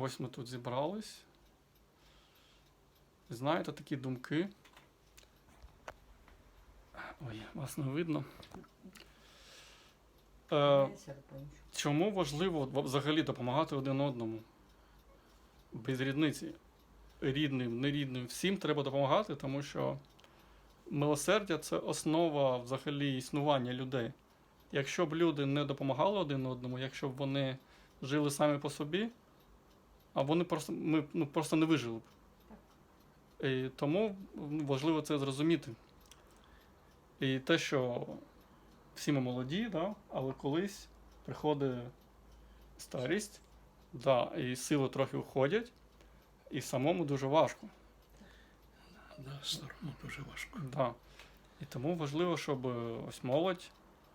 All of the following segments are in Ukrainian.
ось ми тут зібрались. Знаєте, такі думки. Ой, вас не видно. Е, Чому важливо взагалі допомагати один одному? Без рідниці. Рідним, нерідним, всім треба допомагати, тому що милосердя це основа взагалі існування людей. Якщо б люди не допомагали один одному, якщо б вони жили самі по собі, а вони просто, ми ну, просто не вижили б. І тому важливо це зрозуміти. І те, що всі ми молоді, да? але колись приходить старість, да, і сили трохи уходять, і самому дуже важко. Да, старому дуже важко. Да. І тому важливо, щоб ось молодь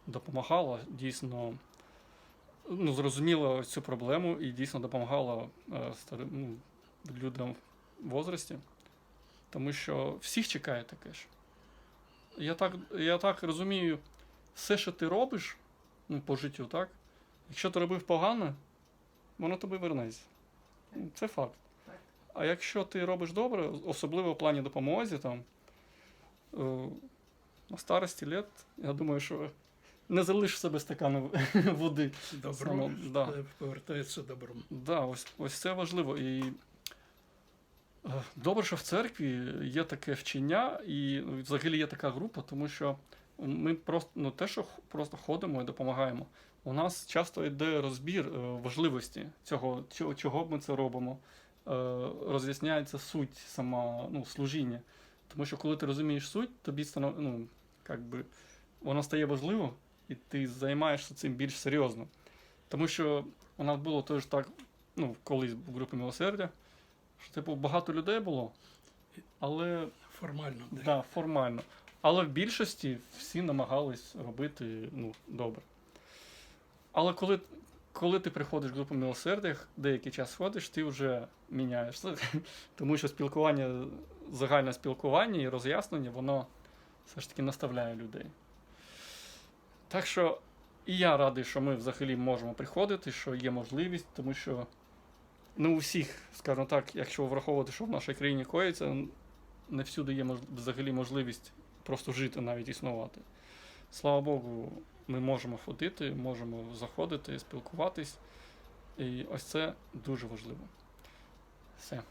допомагала дійсно, ну, зрозуміла цю проблему і дійсно допомагала е, старим ну, людям в возрасті. Тому що всіх чекає таке ж. Я так, я так розумію, все, що ти робиш ну, по життю, так? Якщо ти робив погано, воно тобі вернеться. Ну, Це факт. А якщо ти робиш добре, особливо в плані допомозі, там, е, на старості літ, я думаю, що не залиш себе стакану води. Добро да. е, повертається добром. Да, ось, ось це важливо. І е, добре, що в церкві є таке вчення, і взагалі є така група, тому що ми просто ну, те, що просто ходимо і допомагаємо. У нас часто йде розбір е, важливості цього, чого, ми це робимо. Роз'ясняється суть сама ну, служіння. Тому що коли ти розумієш суть, тобі станов, ну, як би, воно стає важливо, і ти займаєшся цим більш серйозно. Тому що у нас було теж так, ну, колись в групі милосердя, що типу багато людей було, але Формально. да, формально. Але в більшості всі намагались робити ну, добре. Але коли, коли ти приходиш в групу милосердя, деякий час ходиш, ти вже міняєшся. Тому що спілкування, загальне спілкування і роз'яснення, воно все ж таки наставляє людей. Так що і я радий, що ми взагалі можемо приходити, що є можливість, тому що не у всіх, скажімо так, якщо враховувати, що в нашій країні коїться, не всюди є мож... взагалі можливість просто жити, навіть існувати. Слава Богу, ми можемо ходити, можемо заходити, спілкуватись. І ось це дуже важливо. Все.